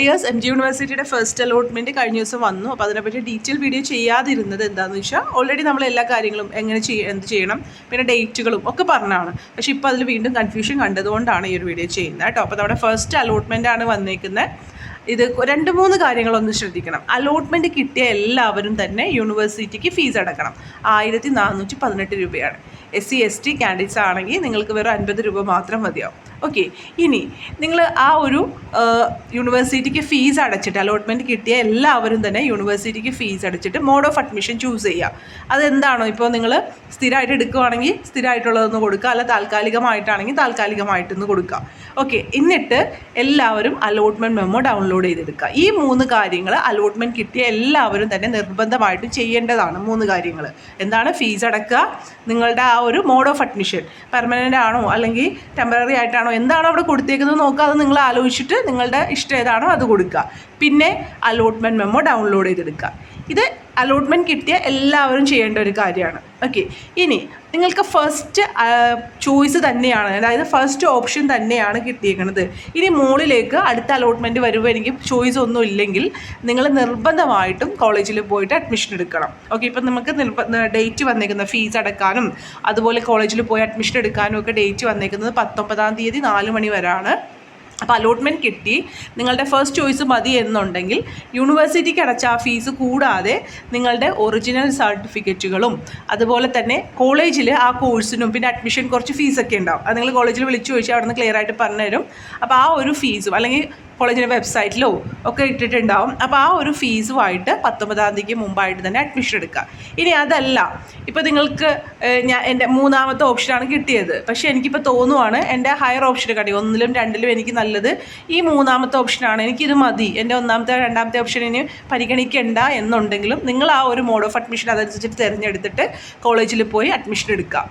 Dears M G യൂണിവേഴ്സിറ്റിയുടെ first allotment കഴിഞ്ഞ ദിവസം വന്നു. അപ്പോൾ അതിനെപ്പറ്റി ഡീറ്റെയിൽ വീഡിയോ ചെയ്യാതിരുന്നത് എന്താണെന്ന് വെച്ചാൽ ഓൾറെഡി നമ്മൾ എല്ലാ കാര്യങ്ങളും എങ്ങനെ ചെയ്യ എന്ത് ചെയ്യണം പിന്നെ ഡേറ്റുകളും ഒക്കെ പറഞ്ഞാണ് പക്ഷെ ഇപ്പോൾ അതിൽ വീണ്ടും കൺഫ്യൂഷൻ കണ്ടതുകൊണ്ടാണ് ഈ ഒരു വീഡിയോ ചെയ്യുന്നത് കേട്ടോ. അപ്പോൾ നമ്മുടെ ഫസ്റ്റ് അലോട്ട്മെന്റ് ആണ് വന്നിരിക്കുന്നത് ഇത് രണ്ട് മൂന്ന് കാര്യങ്ങളൊന്ന് ശ്രദ്ധിക്കണം. അലോട്ട്മെന്റ് കിട്ടിയ എല്ലാവരും തന്നെ യൂണിവേഴ്സിറ്റിക്ക് ഫീസ് അടക്കണം. ആയിരത്തി നാനൂറ്റി പതിനെട്ട് രൂപയാണ്. S C S T candidates ആണെങ്കിൽ നിങ്ങൾക്ക് വെറും അൻപത് രൂപ മാത്രം മതിയാവും. ഓക്കെ ഇനി നിങ്ങൾ ആ ഒരു യൂണിവേഴ്സിറ്റിക്ക് ഫീസ് അടച്ചിട്ട് അലോട്ട്മെന്റ് കിട്ടിയ എല്ലാവരും തന്നെ യൂണിവേഴ്സിറ്റിക്ക് ഫീസ് അടച്ചിട്ട് മോഡ് ഓഫ് അഡ്മിഷൻ ചൂസ് ചെയ്യുക. അതെന്താണോ ഇപ്പോൾ നിങ്ങൾ സ്ഥിരമായിട്ട് എടുക്കുകയാണെങ്കിൽ സ്ഥിരമായിട്ടുള്ളതൊന്ന് കൊടുക്കുക അല്ല താൽക്കാലികമായിട്ടാണെങ്കിൽ താൽക്കാലികമായിട്ടൊന്ന് കൊടുക്കുക. ഓക്കെ എന്നിട്ട് എല്ലാവരും അലോട്ട്മെന്റ് മെമ്മോ ഡൗൺലോഡ് ചെയ്തെടുക്കുക. ഈ മൂന്ന് കാര്യങ്ങൾ അലോട്ട്മെന്റ് കിട്ടിയ എല്ലാവരും തന്നെ നിർബന്ധമായിട്ടും ചെയ്യേണ്ടതാണ് മൂന്ന് കാര്യങ്ങൾ എന്താണ്? ഫീസ് അടക്കുക നിങ്ങളുടെ ആ ഒരു മോഡ് ഓഫ് അഡ്മിഷൻ പെർമനന്റ് ആണോ? അല്ലെങ്കിൽ ടെമ്പററി ആയിട്ടാണോ എന്താണോ അവിടെ കൊടുത്തേക്കുന്നത് നോക്കുക അത് നിങ്ങൾ ആലോചിച്ചിട്ട് നിങ്ങളുടെ ഇഷ്ടം ഏതാണോ അത് കൊടുക്കുക. പിന്നെ അലോട്ട്മെന്റ് മെമ്മോ ഡൗൺലോഡ് ചെയ്തെടുക്കുക. ഇത് അലോട്ട്മെന്റ് കിട്ടിയ എല്ലാവരും ചെയ്യേണ്ട ഒരു കാര്യമാണ്. ഓക്കെ ഇനി നിങ്ങൾക്ക് ഫസ്റ്റ് ചോയ്സ് തന്നെയാണ് അതായത് ഫസ്റ്റ് ഓപ്ഷൻ തന്നെയാണ് കിട്ടിയേക്കുന്നത് ഇനി മുകളിലേക്ക് അടുത്ത അലോട്ട്മെന്റ് എനിക്ക് ചോയ്സ് ഒന്നും ഇല്ലെങ്കിൽ നിങ്ങൾ നിർബന്ധമായിട്ടും കോളേജിൽ പോയിട്ട് അഡ്മിഷൻ എടുക്കണം. ഓക്കെ ഇപ്പം നമുക്ക് ഡേറ്റ് വന്നേക്കുന്ന ഫീസ് അടക്കാനും അതുപോലെ കോളേജിൽ പോയി അഡ്മിഷൻ എടുക്കാനും ഒക്കെ ഡേറ്റ് വന്നേക്കുന്നത് പത്തൊമ്പതാം തീയതി നാല് മണി വരെയാണ് അപ്പോൾ അലോട്ട്മെന്റ് കിട്ടി. നിങ്ങളുടെ ഫസ്റ്റ് ചോയ്സ് മതി എന്നുണ്ടെങ്കിൽ യൂണിവേഴ്സിറ്റിക്ക് അടച്ച ആ ഫീസ് കൂടാതെ നിങ്ങളുടെ ഒറിജിനൽ സർട്ടിഫിക്കറ്റുകളും അതുപോലെ തന്നെ കോളേജിൽ ആ കോഴ്സിനും പിന്നെ അഡ്മിഷൻ കുറച്ച് ഫീസൊക്കെ ഉണ്ടാവും. അത് നിങ്ങൾ കോളേജിൽ വിളിച്ചു ചോദിച്ചാൽ അവിടെ നിന്ന് ക്ലിയർ ആയിട്ട് പറഞ്ഞുതരും. അപ്പോൾ ആ ഒരു ഫീസും അല്ലെങ്കിൽ കോളേജിന്റെ വെബ്സൈറ്റിലോ ഒക്കെ ഇട്ടിട്ടുണ്ടാവും. അപ്പോൾ ആ ഒരു ഫീസുമായിട്ട് പത്തൊമ്പതാം തീയതിക്ക് മുമ്പായിട്ട് തന്നെ അഡ്മിഷൻ എടുക്കുക. ഇനി അതല്ല. ഇപ്പോൾ നിങ്ങൾക്ക് ഞാൻ എന്റെ മൂന്നാമത്തെ ഓപ്ഷനാണ് കിട്ടിയത്. പക്ഷേ എനിക്കിപ്പോൾ തോന്നുവാണ് എന്റെ ഹയർ ഓപ്ഷൻ കടി ഒന്നിലും രണ്ടിലും എനിക്ക് നല്ലത് ഈ മൂന്നാമത്തെ ഓപ്ഷനാണ് എനിക്കിത് മതി. എന്റെ ഒന്നാമത്തെ രണ്ടാമത്തെ ഓപ്ഷൻ ഇനി പരിഗണിക്കേണ്ട എന്നുണ്ടെങ്കിലും നിങ്ങൾ ആ ഒരു മോഡ് ഓഫ് അഡ്മിഷൻ അതനുസരിച്ചിട്ട് തിരഞ്ഞെടുത്തിട്ട് കോളേജിൽ പോയി അഡ്മിഷൻ എടുക്കുക.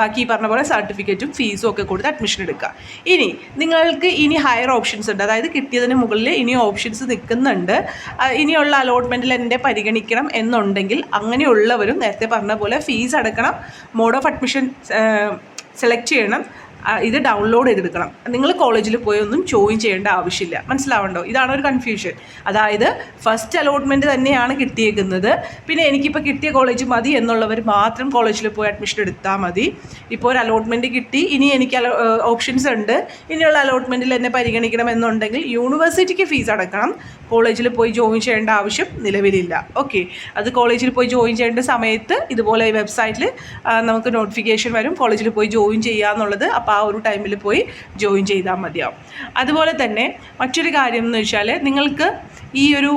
ബാക്കി പറഞ്ഞ പോലെ സർട്ടിഫിക്കറ്റും ഫീസും ഒക്കെ കൊടുത്ത് അഡ്മിഷൻ എടുക്കുക. ഇനി നിങ്ങൾക്ക് ഇനി ഹയർ ഓപ്ഷൻസ് ഉണ്ട്. അതായത് കിട്ടിയതിന് മുകളിൽ ഇനി ഓപ്ഷൻസ് നിൽക്കുന്നുണ്ട്. ഇനിയുള്ള അലോട്ട്മെന്റിൽ എന്റെ പരിഗണിക്കണം എന്നുണ്ടെങ്കിൽ അങ്ങനെയുള്ളവരും നേരത്തെ പറഞ്ഞ പോലെ ഫീസ് അടക്കണം. മോഡ് ഓഫ് അഡ്മിഷൻ സെലക്ട് ചെയ്യണം. ഇത് ഡൗൺലോഡ് ചെയ്തെടുക്കണം. നിങ്ങൾ കോളേജിൽ പോയി ഒന്നും ജോയിൻ ചെയ്യേണ്ട ആവശ്യമില്ല. മനസ്സിലാവണ്ടോ? ഇതാണ് ഒരു കൺഫ്യൂഷൻ അതായത് ഫസ്റ്റ് അലോട്ട്മെന്റ് തന്നെയാണ് കിട്ടിയേക്കുന്നത്. പിന്നെ എനിക്കിപ്പോൾ കിട്ടിയ കോളേജ് മതി എന്നുള്ളവർ മാത്രം കോളേജിൽ പോയി അഡ്മിഷൻ എടുത്താൽ മതി. ഇപ്പോൾ ഒരു അലോട്ട്മെന്റ് കിട്ടി. ഇനി എനിക്ക് ഓപ്ഷൻസ് ഉണ്ട്. ഇനിയുള്ള അലോട്ട്മെന്റിൽ എന്നെ പരിഗണിക്കണം എന്നുണ്ടെങ്കിൽ യൂണിവേഴ്സിറ്റിക്ക് ഫീസ് അടക്കണം. കോളേജിൽ പോയി ജോയിൻ ചെയ്യേണ്ട ആവശ്യം നിലവിലില്ല. ഓക്കെ അത് കോളേജിൽ പോയി ജോയിൻ ചെയ്യേണ്ട സമയത്ത് ഇതുപോലെ വെബ്സൈറ്റിൽ നമുക്ക് നോട്ടിഫിക്കേഷൻ വരും. കോളേജിൽ പോയി ജോയിൻ ചെയ്യുക എന്നുള്ളത് അപ്പോൾ ആ ഒരു ടൈമിൽ പോയി ജോയിൻ ചെയ്താൽ മതിയാവും. അതുപോലെ തന്നെ മറ്റൊരു കാര്യം എന്ന് വെച്ചാൽ നിങ്ങൾക്ക് ഈ ഒരു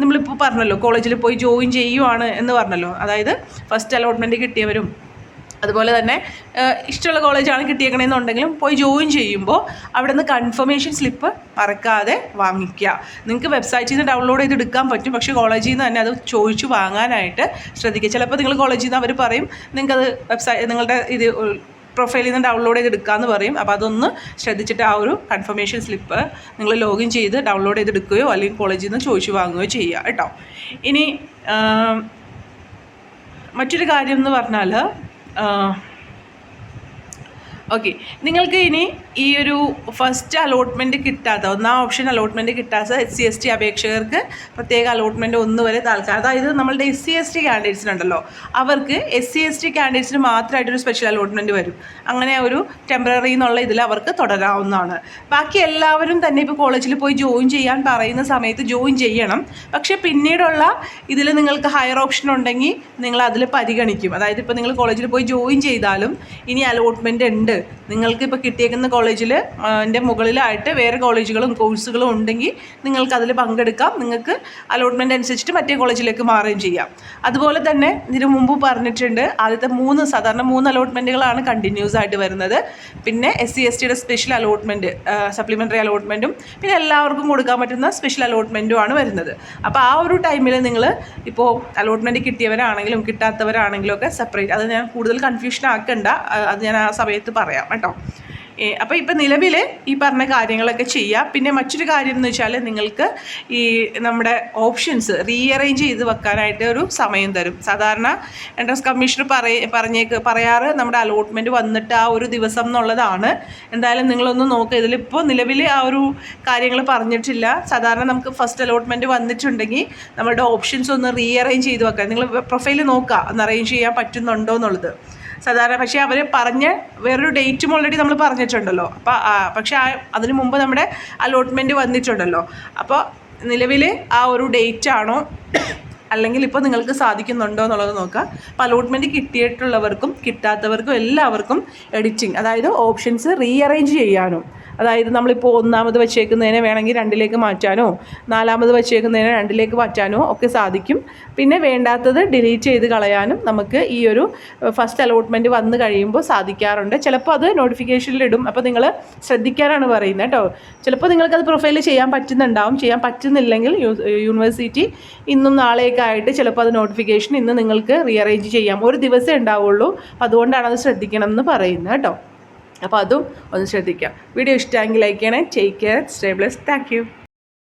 നമ്മളിപ്പോൾ പറഞ്ഞല്ലോ കോളേജിൽ പോയി ജോയിൻ ചെയ്യുവാണ് എന്ന് പറഞ്ഞല്ലോ. അതായത് ഫസ്റ്റ് അലോട്ട്മെന്റ് കിട്ടിയവരും അതുപോലെ തന്നെ ഇഷ്ടമുള്ള കോളേജാണ് കിട്ടിയേക്കണമെന്നുണ്ടെങ്കിലും പോയി ജോയിൻ ചെയ്യുമ്പോൾ അവിടെ നിന്ന് കൺഫർമേഷൻ സ്ലിപ്പ് മറക്കാതെ വാങ്ങിക്കുക നിങ്ങൾക്ക് വെബ്സൈറ്റിൽ നിന്ന് ഡൗൺലോഡ് ചെയ്ത് എടുക്കാൻ പറ്റും പക്ഷേ കോളേജിൽ നിന്ന് തന്നെ അത് ചോദിച്ചു വാങ്ങാനായിട്ട് ശ്രദ്ധിക്കുക ചിലപ്പോൾ നിങ്ങൾ കോളേജിൽ നിന്ന് അവർ പറയും നിങ്ങൾക്കത് വെബ്സൈറ്റ് നിങ്ങളുടെ ഇത് പ്രൊഫൈലിൽ നിന്ന് ഡൗൺലോഡ് ചെയ്ത് എടുക്കാമെന്ന് പറയും. അപ്പോൾ അതൊന്ന് ശ്രദ്ധിച്ചിട്ട് ആ ഒരു കൺഫർമേഷൻ സ്ലിപ്പ് നിങ്ങൾ ലോഗിൻ ചെയ്ത് ഡൗൺലോഡ് ചെയ്ത് എടുക്കുകയോ അല്ലെങ്കിൽ കോളേജിൽ നിന്ന് ചോദിച്ചു വാങ്ങുകയോ ചെയ്യുക കേട്ടോ. ഇനി മറ്റൊരു കാര്യം എന്ന് പറഞ്ഞാൽ ഓക്കെ നിങ്ങൾക്ക് ഇനി ഈ ഒരു ഫസ്റ്റ് അലോട്ട്മെന്റ് കിട്ടാത്ത ഒന്നാം ഓപ്ഷൻ അലോട്ട്മെന്റ് കിട്ടാത്ത എസ് സി എസ് ടി അപേക്ഷകർക്ക് പ്രത്യേക അലോട്ട്മെന്റ് ഒന്ന് വരെ താൽക്കാലം അതായത് നമ്മളുടെ എസ് സി എസ് ടി കാൻഡിഡേറ്റ്സിനുണ്ടല്ലോ അവർക്ക് എസ് സി എസ് ടി കാൻഡിഡേറ്റ്സിന് മാത്രമായിട്ടൊരു സ്പെഷ്യൽ അലോട്ട്മെന്റ് വരും. അങ്ങനെ ഒരു ടെമ്പററി എന്നുള്ള ഇതിൽ അവർക്ക് തുടരാവുന്നതാണ്. ബാക്കി എല്ലാവരും തന്നെ ഇപ്പോൾ കോളേജിൽ പോയി ജോയിൻ ചെയ്യാൻ പറയുന്ന സമയത്ത് ജോയിൻ ചെയ്യണം. പക്ഷേ പിന്നീടുള്ള ഇതിൽ നിങ്ങൾക്ക് ഹയർ ഓപ്ഷൻ ഉണ്ടെങ്കിൽ നിങ്ങൾ അതിൽ പരിഗണിക്കും. അതായത് ഇപ്പോൾ നിങ്ങൾ കോളേജിൽ പോയി ജോയിൻ ചെയ്താലും ഇനി അലോട്ട്മെന്റ് ഉണ്ട്. നിങ്ങൾക്ക് ഇപ്പോൾ കിട്ടിയേക്കുന്ന കോളേജിൽ എന്റെ മുകളിലായിട്ട് വേറെ കോളേജുകളും കോഴ്സുകളും ഉണ്ടെങ്കിൽ നിങ്ങൾക്ക് അതിൽ പങ്കെടുക്കാം. നിങ്ങൾക്ക് അലോട്ട്മെന്റ് അനുസരിച്ചിട്ട് മറ്റേ കോളേജിലേക്ക് മാറുകയും ചെയ്യാം. അതുപോലെ തന്നെ ഇതിനു മുമ്പ് പറഞ്ഞിട്ടുണ്ട് ആദ്യത്തെ മൂന്ന് സാധാരണ മൂന്ന് അലോട്ട്മെന്റുകളാണ് കണ്ടിന്യൂസ് ആയിട്ട് വരുന്നത്. പിന്നെ എസ് സി എസ് ടിയുടെ സ്പെഷ്യൽ അലോട്ട്മെന്റ് സപ്ലിമെന്ററി അലോട്ട്മെന്റും പിന്നെ എല്ലാവർക്കും കൊടുക്കാൻ പറ്റുന്ന സ്പെഷ്യൽ അലോട്ട്മെന്റുമാണ് വരുന്നത്. അപ്പോൾ ആ ഒരു ടൈമിൽ നിങ്ങൾ ഇപ്പോൾ അലോട്ട്മെന്റ് കിട്ടിയവരാണെങ്കിലും കിട്ടാത്തവരാണെങ്കിലും ഒക്കെ സെപ്പറേറ്റ് അത് ഞാൻ കൂടുതൽ കൺഫ്യൂഷൻ ആക്കണ്ട. അത് ഞാൻ ആ സമയത്ത് പറയാം കേട്ടോ. അപ്പോൾ ഇപ്പം നിലവിൽ ഈ പറഞ്ഞ കാര്യങ്ങളൊക്കെ ചെയ്യുക പിന്നെ മറ്റൊരു കാര്യം എന്ന് വെച്ചാൽ നിങ്ങൾക്ക് ഈ നമ്മുടെ ഓപ്ഷൻസ് റീഅറേഞ്ച് ചെയ്ത് വെക്കാനായിട്ട് ഒരു സമയം തരും. സാധാരണ എൻട്രൻസ് കമ്മീഷൻ പറയ പറഞ്ഞേക്ക് പറയാറ് നമ്മുടെ അലോട്ട്മെന്റ് വന്നിട്ട് ആ ഒരു ദിവസം എന്നുള്ളതാണ്. എന്തായാലും നിങ്ങളൊന്ന് നോക്കുക ഇതിലിപ്പോൾ നിലവിൽ ആ ഒരു കാര്യങ്ങൾ പറഞ്ഞിട്ടില്ല. സാധാരണ നമുക്ക് ഫസ്റ്റ് അലോട്ട്മെന്റ് വന്നിട്ടുണ്ടെങ്കിൽ നമ്മളുടെ ഓപ്ഷൻസ് ഒന്ന് റീഅറേഞ്ച് ചെയ്ത് വെക്കാം. നിങ്ങൾ പ്രൊഫൈൽ നോക്കുക ഒന്ന് അറേഞ്ച് ചെയ്യാൻ പറ്റുന്നുണ്ടോ എന്നുള്ളത്. സാധാരണ പക്ഷേ അവർ പറഞ്ഞ് വേറൊരു ഡേറ്റും ഓൾറെഡി നമ്മൾ പറഞ്ഞിട്ടുണ്ടല്ലോ. അപ്പോൾ പക്ഷേ ആ അതിന് മുമ്പ് നമ്മുടെ അലോട്ട്മെന്റ് വന്നിട്ടുണ്ടല്ലോ. അപ്പോൾ നിലവിൽ ആ ഒരു ഡേറ്റ് ആണോ? അല്ലെങ്കിൽ ഇപ്പോൾ നിങ്ങൾക്ക് സാധിക്കുന്നുണ്ടോ എന്നുള്ളത് നോക്കുക അപ്പോൾ അലോട്ട്മെന്റ് കിട്ടിയിട്ടുള്ളവർക്കും കിട്ടാത്തവർക്കും എല്ലാവർക്കും എഡിറ്റിംഗ് അതായത് ഓപ്ഷൻസ് റീഅറേഞ്ച് ചെയ്യാനും. അതായത് നമ്മളിപ്പോൾ ഒന്നാമത് വെച്ചേക്കുന്നതിനെ വേണമെങ്കിൽ രണ്ടിലേക്ക് മാറ്റാനോ നാലാമത് വെച്ചേക്കുന്നതിനെ രണ്ടിലേക്ക് മാറ്റാനോ ഒക്കെ സാധിക്കും. പിന്നെ വേണ്ടാത്തത് ഡിലീറ്റ് ചെയ്ത് കളയാനും നമുക്ക് ഈ ഒരു ഫസ്റ്റ് അലോട്ട്മെന്റ് വന്നു കഴിയുമ്പോൾ സാധിക്കാറുണ്ട്. ചിലപ്പോൾ അത് നോട്ടിഫിക്കേഷനിലിടും അപ്പോൾ നിങ്ങൾ ശ്രദ്ധിക്കാനാണ് പറയുന്നത് കേട്ടോ. ചിലപ്പോൾ നിങ്ങൾക്കത് പ്രൊഫൈൽ ചെയ്യാൻ പറ്റുന്നുണ്ടാവും. ചെയ്യാൻ പറ്റുന്നില്ലെങ്കിൽ യൂണിവേഴ്സിറ്റി ഇന്നും നാളെയൊക്കെ ആയിട്ട് ചിലപ്പോൾ അത് നോട്ടിഫിക്കേഷൻ ഇന്ന് നിങ്ങൾക്ക് റീഅറേഞ്ച് ചെയ്യാം. ഒരു ദിവസമേ ഉണ്ടാവുള്ളൂ. അതുകൊണ്ടാണ് അത് ശ്രദ്ധിക്കണം എന്ന് പറയുന്നത് കേട്ടോ. അപ്പോൾ അതും ഒന്ന് ശ്രദ്ധിക്കാം വീഡിയോ ഇഷ്ടമെങ്കിൽ ലൈക്ക് ചെയ്യണേ. Take care stay bless thank you